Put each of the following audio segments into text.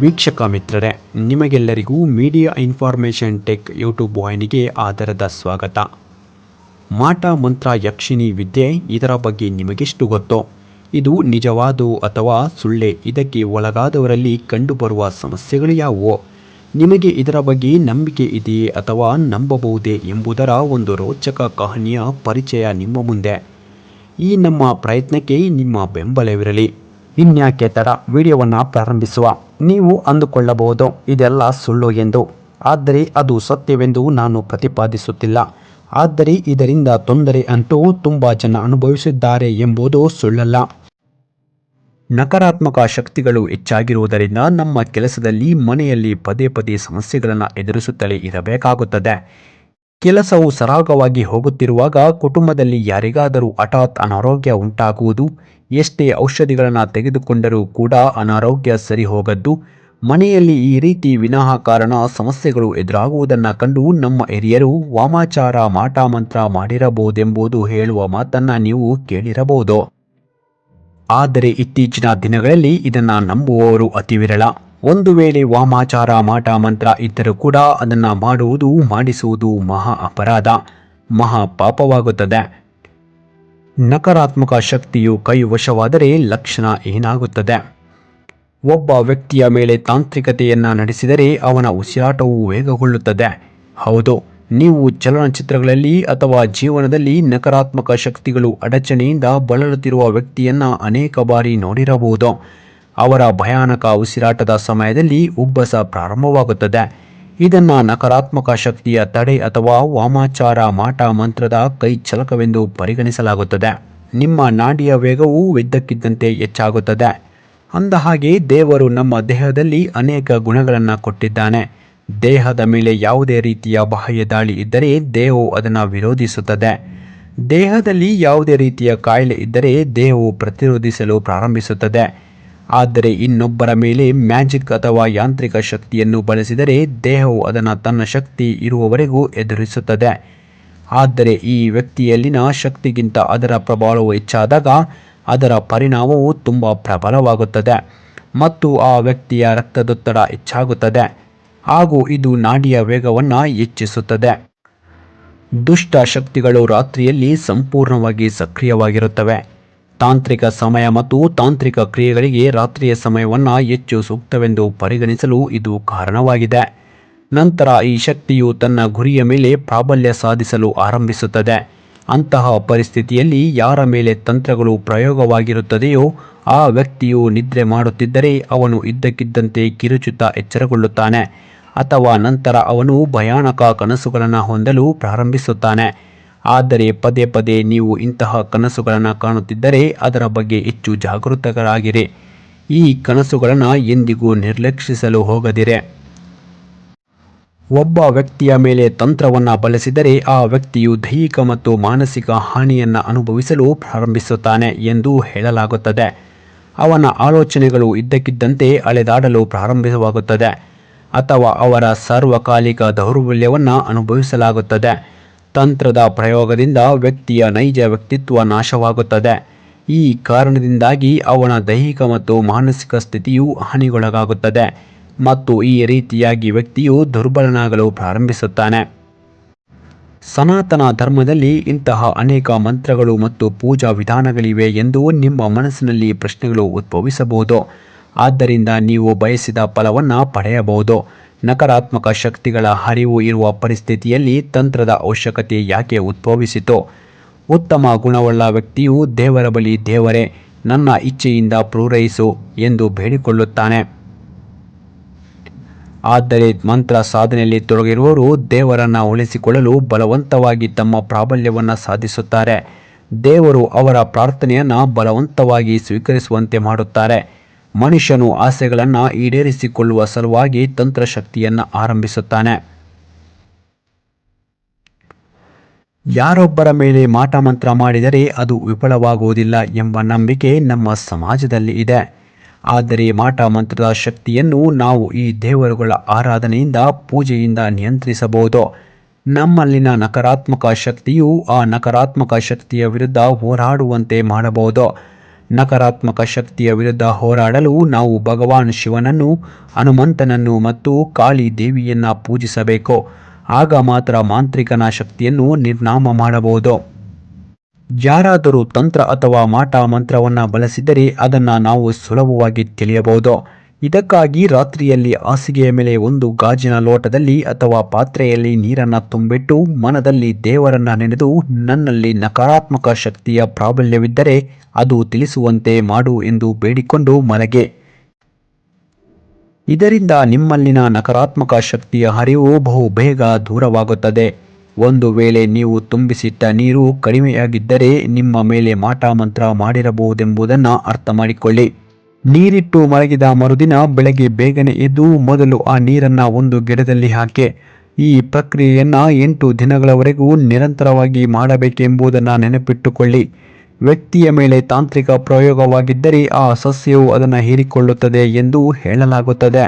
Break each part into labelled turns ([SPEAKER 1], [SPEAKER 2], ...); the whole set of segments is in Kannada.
[SPEAKER 1] ವೀಕ್ಷಕ ಮಿತ್ರರೇ, ನಿಮಗೆಲ್ಲರಿಗೂ ಮೀಡಿಯಾ ಇನ್ಫಾರ್ಮೇಷನ್ ಟೆಕ್ ಯೂಟ್ಯೂಬ್ ವಾಹಿನಿಗೆ ಆಧಾರದ ಸ್ವಾಗತ. ಮಾಟ ಮಂತ್ರ ಯಕ್ಷಿಣಿ ವಿದ್ಯೆ ಇದರ ಬಗ್ಗೆ ನಿಮಗೆಷ್ಟು ಗೊತ್ತೋ, ಇದು ನಿಜವಾದು ಅಥವಾ ಸುಳ್ಳೆ ಇದಕ್ಕೆ ಒಳಗಾದವರಲ್ಲಿ ಕಂಡುಬರುವ ಸಮಸ್ಯೆಗಳು ಯಾವುವು, ನಿಮಗೆ ಇದರ ಬಗ್ಗೆ ನಂಬಿಕೆ ಇದೆಯೇ ಅಥವಾ ನಂಬಬಹುದೇ ಎಂಬುದರ ಒಂದು ರೋಚಕ ಕಹನಿಯ ಪರಿಚಯ ನಿಮ್ಮ ಮುಂದೆ. ಈ ನಮ್ಮ ಪ್ರಯತ್ನಕ್ಕೆ ನಿಮ್ಮ ಬೆಂಬಲವಿರಲಿ. ಇನ್ಯಾಕೆ ತಡ ವಿಡಿಯೋವನ್ನು ಪ್ರಾರಂಭಿಸುವ? ನೀವು ಅಂದುಕೊಳ್ಳಬಹುದು, ಇದೆಲ್ಲ ಸುಳ್ಳು ಎಂದು. ಆದರೆ ಅದು ಸತ್ಯವೆಂದು ನಾನು ಪ್ರತಿಪಾದಿಸುತ್ತಿಲ್ಲ. ಆದರೆ ಇದರಿಂದ ತೊಂದರೆ ಅಂತೂ ತುಂಬ ಜನ ಅನುಭವಿಸಿದ್ದಾರೆ ಎಂಬುದು ಸುಳ್ಳಲ್ಲ. ನಕಾರಾತ್ಮಕ ಶಕ್ತಿಗಳು ಹೆಚ್ಚಾಗಿರುವುದರಿಂದ ನಮ್ಮ ಕೆಲಸದಲ್ಲಿ ಮನೆಯಲ್ಲಿ ಪದೇ ಪದೇ ಸಮಸ್ಯೆಗಳನ್ನು ಎದುರಿಸುತ್ತಲೇ ಇರಬೇಕಾಗುತ್ತದೆ. ಕೆಲಸವು ಸರಾಗವಾಗಿ ಹೋಗುತ್ತಿರುವಾಗ ಕುಟುಂಬದಲ್ಲಿ ಯಾರಿಗಾದರೂ ಹಠಾತ್ ಅನಾರೋಗ್ಯ ಉಂಟಾಗುವುದು ಎಷ್ಟೇ ಔಷಧಿಗಳನ್ನು ತೆಗೆದುಕೊಂಡರೂ ಕೂಡ ಅನಾರೋಗ್ಯ ಸರಿ ಹೋಗದ್ದು. ಮನೆಯಲ್ಲಿ ಈ ರೀತಿ ವಿನಾಕಾರಣ ಸಮಸ್ಯೆಗಳು ಎದುರಾಗುವುದನ್ನು ಕಂಡು ನಮ್ಮ ಹಿರಿಯರು ವಾಮಾಚಾರ, ಮಾಟಮಂತ್ರ ಮಾಡಿರಬಹುದೆಂಬುದು ಹೇಳುವ ಮಾತನ್ನು ನೀವು ಕೇಳಿರಬಹುದು. ಆದರೆ ಇತ್ತೀಚಿನ ದಿನಗಳಲ್ಲಿ ಇದನ್ನು ನಂಬುವವರು ಅತಿ ವಿರಳ. ಒಂದು ವೇಳೆ ವಾಮಾಚಾರ ಮಾಟ ಮಂತ್ರ ಇದ್ದರೂ ಕೂಡ ಅದನ್ನು ಮಾಡುವುದು, ಮಾಡಿಸುವುದು ಮಹಾ ಅಪರಾಧ, ಮಹಾ ಪಾಪವಾಗುತ್ತದೆ. ನಕಾರಾತ್ಮಕ ಶಕ್ತಿಯು ಕೈವಶವಾದರೆ ಲಕ್ಷಣ ಏನಾಗುತ್ತದೆ? ಒಬ್ಬ ವ್ಯಕ್ತಿಯ ಮೇಲೆ ತಾಂತ್ರಿಕತೆಯನ್ನು ನಡೆಸಿದರೆ ಅವನ ಉಸಿರಾಟವು ವೇಗಗೊಳ್ಳುತ್ತದೆ. ಹೌದು, ನೀವು ಚಲನಚಿತ್ರಗಳಲ್ಲಿ ಅಥವಾ ಜೀವನದಲ್ಲಿ ನಕಾರಾತ್ಮಕ ಶಕ್ತಿಗಳು ಅಡಚಣೆಯಿಂದ ಬಳಲುತ್ತಿರುವ ವ್ಯಕ್ತಿಯನ್ನು ಅನೇಕ ಬಾರಿ ನೋಡಿರಬಹುದು. ಅವರ ಭಯಾನಕ ಉಸಿರಾಟದ ಸಮಯದಲ್ಲಿ ಉಬ್ಬಸ ಪ್ರಾರಂಭವಾಗುತ್ತದೆ. ಇದನ್ನು ನಕಾರಾತ್ಮಕ ಶಕ್ತಿಯ ತಡೆ ಅಥವಾ ವಾಮಾಚಾರ ಮಾಟ ಮಂತ್ರದ ಕೈ ಚಲಕವೆಂದು ಪರಿಗಣಿಸಲಾಗುತ್ತದೆ. ನಿಮ್ಮ ನಾಡಿಯ ವೇಗವು ಇದ್ದಕ್ಕಿದ್ದಂತೆ ಹೆಚ್ಚಾಗುತ್ತದೆ. ಅಂದ ಹಾಗೆ ದೇವರು ನಮ್ಮ ದೇಹದಲ್ಲಿ ಅನೇಕ ಗುಣಗಳನ್ನು ಕೊಟ್ಟಿದ್ದಾನೆ. ದೇಹದ ಮೇಲೆ ಯಾವುದೇ ರೀತಿಯ ಬಾಹ್ಯ ದಾಳಿ ಇದ್ದರೆ ದೇಹವು ಅದನ್ನು ವಿರೋಧಿಸುತ್ತದೆ. ದೇಹದಲ್ಲಿ ಯಾವುದೇ ರೀತಿಯ ಕಾಯಿಲೆ ಇದ್ದರೆ ದೇಹವು ಪ್ರತಿರೋಧಿಸಲು ಪ್ರಾರಂಭಿಸುತ್ತದೆ. ಆದರೆ ಇನ್ನೊಬ್ಬರ ಮೇಲೆ ಮ್ಯಾಜಿಕ್ ಅಥವಾ ಯಾಂತ್ರಿಕ ಶಕ್ತಿಯನ್ನು ಬಳಸಿದರೆ ದೇಹವು ಅದನ್ನು ತನ್ನ ಶಕ್ತಿ ಇರುವವರೆಗೂ ಎದುರಿಸುತ್ತದೆ. ಆದರೆ ಈ ವ್ಯಕ್ತಿಯಲ್ಲಿನ ಶಕ್ತಿಗಿಂತ ಅದರ ಪ್ರಭಾವವು ಹೆಚ್ಚಾದಾಗ ಅದರ ಪರಿಣಾಮವು ತುಂಬ ಪ್ರಬಲವಾಗುತ್ತದೆ ಮತ್ತು ಆ ವ್ಯಕ್ತಿಯ ರಕ್ತದೊತ್ತಡ ಹೆಚ್ಚಾಗುತ್ತದೆ ಹಾಗೂ ಇದು ನಾಡಿಯ ವೇಗವನ್ನು ಹೆಚ್ಚಿಸುತ್ತದೆ. ದುಷ್ಟ ಶಕ್ತಿಗಳು ರಾತ್ರಿಯಲ್ಲಿ ಸಂಪೂರ್ಣವಾಗಿ ಸಕ್ರಿಯವಾಗಿರುತ್ತವೆ. ತಾಂತ್ರಿಕ ಸಮಯ ಮತ್ತು ತಾಂತ್ರಿಕ ಕ್ರಿಯೆಗಳಿಗೆ ರಾತ್ರಿಯ ಸಮಯವನ್ನು ಹೆಚ್ಚು ಸೂಕ್ತವೆಂದು ಪರಿಗಣಿಸಲು ಇದು ಕಾರಣವಾಗಿದೆ. ನಂತರ ಈ ಶಕ್ತಿಯು ತನ್ನ ಗುರಿಯ ಮೇಲೆ ಪ್ರಾಬಲ್ಯ ಸಾಧಿಸಲು ಆರಂಭಿಸುತ್ತದೆ. ಅಂತಹ ಪರಿಸ್ಥಿತಿಯಲ್ಲಿ ಯಾರ ಮೇಲೆ ತಂತ್ರಗಳು ಪ್ರಯೋಗವಾಗಿರುತ್ತದೆಯೋ ಆ ವ್ಯಕ್ತಿಯು ನಿದ್ರೆ ಮಾಡುತ್ತಿದ್ದರೆ ಅವನು ಇದ್ದಕ್ಕಿದ್ದಂತೆ ಕಿರುಚುತ್ತಾ ಎಚ್ಚರಗೊಳ್ಳುತ್ತಾನೆ. ಅಥವಾ ನಂತರ ಅವನು ಭಯಾನಕ ಕನಸುಗಳನ್ನು ಹೊಂದಲು ಪ್ರಾರಂಭಿಸುತ್ತಾನೆ. ಆದರೆ ಪದೇ ಪದೇ ನೀವು ಇಂತಹ ಕನಸುಗಳನ್ನು ಕಾಣುತ್ತಿದ್ದರೆ ಅದರ ಬಗ್ಗೆ ಹೆಚ್ಚು ಜಾಗೃತರಾಗಿರಿ ಈ ಕನಸುಗಳನ್ನು ಎಂದಿಗೂ ನಿರ್ಲಕ್ಷಿಸಲು ಹೋಗದಿರೆ. ಒಬ್ಬ ವ್ಯಕ್ತಿಯ ಮೇಲೆ ತಂತ್ರವನ್ನು ಬಳಸಿದರೆ ಆ ವ್ಯಕ್ತಿಯು ದೈಹಿಕ ಮತ್ತು ಮಾನಸಿಕ ಹಾನಿಯನ್ನು ಅನುಭವಿಸಲು ಪ್ರಾರಂಭಿಸುತ್ತಾನೆ ಎಂದು ಹೇಳಲಾಗುತ್ತದೆ. ಅವನ ಆಲೋಚನೆಗಳು ಇದ್ದಕ್ಕಿದ್ದಂತೆ ಅಲೆದಾಡಲು ಪ್ರಾರಂಭವಾಗುತ್ತದೆ ಅಥವಾ ಅವರ ಸಾರ್ವಕಾಲಿಕ ದೌರ್ಬಲ್ಯವನ್ನು ಅನುಭವಿಸಲಾಗುತ್ತದೆ. ತಂತ್ರದ ಪ್ರಯೋಗದಿಂದ ವ್ಯಕ್ತಿಯ ನೈಜ ವ್ಯಕ್ತಿತ್ವ ನಾಶವಾಗುತ್ತದೆ. ಈ ಕಾರಣದಿಂದಾಗಿ ಅವನ ದೈಹಿಕ ಮತ್ತು ಮಾನಸಿಕ ಸ್ಥಿತಿಯು ಹಾನಿಗೊಳಗಾಗುತ್ತದೆ ಮತ್ತು ಈ ರೀತಿಯಾಗಿ ವ್ಯಕ್ತಿಯು ದುರ್ಬಲನಾಗಲು ಪ್ರಾರಂಭಿಸುತ್ತಾನೆ. ಸನಾತನ ಧರ್ಮದಲ್ಲಿ ಇಂತಹ ಅನೇಕ ಮಂತ್ರಗಳು ಮತ್ತು ಪೂಜಾ ವಿಧಾನಗಳಿವೆ ಎಂದು ನಿಮ್ಮ ಮನಸ್ಸಿನಲ್ಲಿ ಪ್ರಶ್ನೆಗಳು ಉದ್ಭವಿಸಬಹುದು. ಆದ್ದರಿಂದ ನೀವು ಬಯಸಿದ ಫಲವನ್ನು ಪಡೆಯಬಹುದು. ನಕಾರಾತ್ಮಕ ಶಕ್ತಿಗಳ ಹರಿವು ಇರುವ ಪರಿಸ್ಥಿತಿಯಲ್ಲಿ ತಂತ್ರದ ಅವಶ್ಯಕತೆ ಯಾಕೆ ಉದ್ಭವಿಸಿತು, ಉತ್ತಮ ಗುಣವುಳ್ಳ ವ್ಯಕ್ತಿಯು ದೇವರ ಬಳಿ ದೇವರೇ, ನನ್ನ ಇಚ್ಛೆಯಿಂದ ಪೂರೈಸು ಎಂದು ಬೇಡಿಕೊಳ್ಳುತ್ತಾನೆ. ಆದರೆ ಮಂತ್ರ ಸಾಧನೆಯಲ್ಲಿ ತೊಡಗಿರುವವರು ದೇವರನ್ನು ಉಳಿಸಿಕೊಳ್ಳಲು ಬಲವಂತವಾಗಿ ತಮ್ಮ ಪ್ರಾಬಲ್ಯವನ್ನು ಸಾಧಿಸುತ್ತಾರೆ. ದೇವರು ಅವರ ಪ್ರಾರ್ಥನೆಯನ್ನು ಬಲವಂತವಾಗಿ ಸ್ವೀಕರಿಸುವಂತೆ ಮಾಡುತ್ತಾರೆ. ಮನುಷ್ಯನು ಆಸೆಗಳನ್ನು ಈಡೇರಿಸಿಕೊಳ್ಳುವ ಸಲುವಾಗಿ ತಂತ್ರಶಕ್ತಿಯನ್ನು ಆರಂಭಿಸುತ್ತಾನೆ. ಯಾರೊಬ್ಬರ ಮೇಲೆ ಮಾಟಮಂತ್ರ ಮಾಡಿದರೆ ಅದು ವಿಫಲವಾಗುವುದಿಲ್ಲ ಎಂಬ ನಂಬಿಕೆ ನಮ್ಮ ಸಮಾಜದಲ್ಲಿ ಇದೆ. ಆದರೆ ಮಾಟ ಮಂತ್ರದ ಶಕ್ತಿಯನ್ನು ನಾವು ಈ ದೇವರುಗಳ ಆರಾಧನೆಯಿಂದ, ಪೂಜೆಯಿಂದ ನಿಯಂತ್ರಿಸಬಹುದು. ನಮ್ಮಲ್ಲಿನ ನಕಾರಾತ್ಮಕ ಶಕ್ತಿಯು ಆ ನಕಾರಾತ್ಮಕ ಶಕ್ತಿಯ ವಿರುದ್ಧ ಹೋರಾಡುವಂತೆ ಮಾಡಬಹುದು. ನಕಾರಾತ್ಮಕ ಶಕ್ತಿಯ ವಿರುದ್ಧ ಹೋರಾಡಲು ನಾವು ಭಗವಾನ್ ಶಿವನನ್ನು, ಹನುಮಂತನನ್ನು ಮತ್ತು ಕಾಳಿ ದೇವಿಯನ್ನು ಪೂಜಿಸಬೇಕು. ಆಗ ಮಾತ್ರ ಮಾಂತ್ರಿಕನ ಶಕ್ತಿಯನ್ನು ನಿರ್ನಾಮ ಮಾಡಬಹುದು. ಯಾರಾದರೂ ತಂತ್ರ ಅಥವಾ ಮಾಟ ಮಂತ್ರವನ್ನು ಬಳಸಿದರೆ ಅದನ್ನು ನಾವು ಸುಲಭವಾಗಿ ತಿಳಿಯಬಹುದು. ಇದಕ್ಕಾಗಿ ರಾತ್ರಿಯಲ್ಲಿ ಹಾಸಿಗೆಯ ಮೇಲೆ ಒಂದು ಗಾಜಿನ ಲೋಟದಲ್ಲಿ ಅಥವಾ ಪಾತ್ರೆಯಲ್ಲಿ ನೀರನ್ನು ತುಂಬಿಟ್ಟು ಮನದಲ್ಲಿ ದೇವರನ್ನ ನೆನೆದು ನನ್ನಲ್ಲಿ ನಕಾರಾತ್ಮಕ ಶಕ್ತಿಯ ಪ್ರಾಬಲ್ಯವಿದ್ದರೆ ಅದು ತಿಳಿಸುವಂತೆ ಮಾಡು ಎಂದು ಬೇಡಿಕೊಂಡು ಮಲಗೆ. ಇದರಿಂದ ನಿಮ್ಮಲ್ಲಿನ ನಕಾರಾತ್ಮಕ ಶಕ್ತಿಯ ಹರಿವು ಬಹು ಬೇಗ ದೂರವಾಗುತ್ತದೆ. ಒಂದು ವೇಳೆ ನೀವು ತುಂಬಿಸಿಟ್ಟ ನೀರು ಕಡಿಮೆಯಾಗಿದ್ದರೆ ನಿಮ್ಮ ಮೇಲೆ ಮಾಟ ಮಂತ್ರ ಮಾಡಿರಬಹುದೆಂಬುದನ್ನು ಅರ್ಥ ಮಾಡಿಕೊಳ್ಳಿ. ನೀರಿಟ್ಟು ಮಲಗಿದ ಮರುದಿನ ಬೆಳಗ್ಗೆ ಬೇಗನೆ ಎದ್ದು ಮೊದಲು ಆ ನೀರನ್ನು ಒಂದು ಗಿಡದಲ್ಲಿ ಹಾಕಿ, ಈ ಪ್ರಕ್ರಿಯೆಯನ್ನು ಎಂಟು ದಿನಗಳವರೆಗೂ ನಿರಂತರವಾಗಿ ಮಾಡಬೇಕೆಂಬುದನ್ನು ನೆನಪಿಟ್ಟುಕೊಳ್ಳಿ. ವ್ಯಕ್ತಿಯ ಮೇಲೆ ತಾಂತ್ರಿಕ ಪ್ರಯೋಗವಾಗಿದ್ದರೆ ಆ ಸಸ್ಯವು ಅದನ್ನು ಹೀರಿಕೊಳ್ಳುತ್ತದೆ ಎಂದು ಹೇಳಲಾಗುತ್ತದೆ.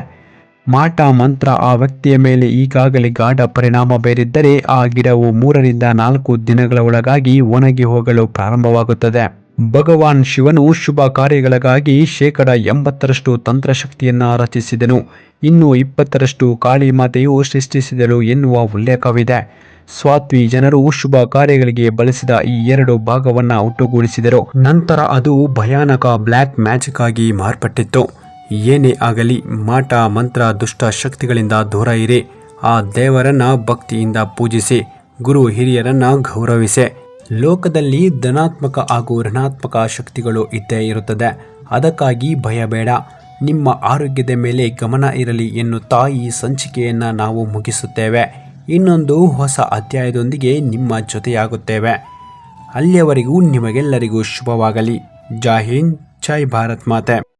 [SPEAKER 1] ಮಾಟ ಮಂತ್ರ ಆ ವ್ಯಕ್ತಿಯ ಮೇಲೆ ಈಗಾಗಲೇ ಗಾಢ ಪರಿಣಾಮ ಬೀರಿದ್ದರೆ ಆ ಗಿಡವು ಮೂರರಿಂದ ನಾಲ್ಕು ದಿನಗಳ ಒಳಗಾಗಿ ಒಣಗಿ ಹೋಗಲು ಪ್ರಾರಂಭವಾಗುತ್ತದೆ. ಭಗವಾನ್ ಶಿವನು ಶುಭ ಕಾರ್ಯಗಳಿಗಾಗಿ ಶೇಕಡ ಎಂಬತ್ತರಷ್ಟು ತಂತ್ರಶಕ್ತಿಯನ್ನು ರಚಿಸಿದನು. ಇನ್ನು ಇಪ್ಪತ್ತರಷ್ಟು ಕಾಳಿ ಮಾತೆಯು ಸೃಷ್ಟಿಸಿದಳು ಎನ್ನುವ ಉಲ್ಲೇಖವಿದೆ. ಸ್ವಾತ್ವಿ ಜನರು ಶುಭ ಕಾರ್ಯಗಳಿಗೆ ಬಳಸಿದ ಈ ಎರಡು ಭಾಗವನ್ನು ಒಟ್ಟುಗೂಡಿಸಿದರು. ನಂತರ ಅದು ಭಯಾನಕ ಬ್ಲ್ಯಾಕ್ ಮ್ಯಾಜಿಕ್ ಆಗಿ ಮಾರ್ಪಟ್ಟಿತ್ತು. ಏನೇ ಆಗಲಿ, ಮಾಟ, ಮಂತ್ರ, ದುಷ್ಟ ಶಕ್ತಿಗಳಿಂದ ದೂರ ಇರಿ. ಆ ದೇವರನ್ನ ಭಕ್ತಿಯಿಂದ ಪೂಜಿಸಿ, ಗುರು ಹಿರಿಯರನ್ನ ಗೌರವಿಸಿ. ಲೋಕದಲ್ಲಿ ಧನಾತ್ಮಕ ಹಾಗೂ ಋಣಾತ್ಮಕ ಶಕ್ತಿಗಳು ಇದ್ದೇ ಇರುತ್ತದೆ. ಅದಕ್ಕಾಗಿ ಭಯ ಬೇಡ ನಿಮ್ಮ ಆರೋಗ್ಯದ ಮೇಲೆ ಗಮನ ಇರಲಿ ಎನ್ನುತ್ತಾ ತಾಯಿ ಸಂಚಿಕೆಯನ್ನು ನಾವು ಮುಗಿಸುತ್ತೇವೆ. ಇನ್ನೊಂದು ಹೊಸ ಅಧ್ಯಾಯದೊಂದಿಗೆ ನಿಮ್ಮ ಜೊತೆಯಾಗುತ್ತೇವೆ. ಅಲ್ಲಿಯವರೆಗೂ ನಿಮಗೆಲ್ಲರಿಗೂ ಶುಭವಾಗಲಿ. ಜೈ ಹಿಂದ್, ಜೈ ಭಾರತ್ ಮಾತೆ.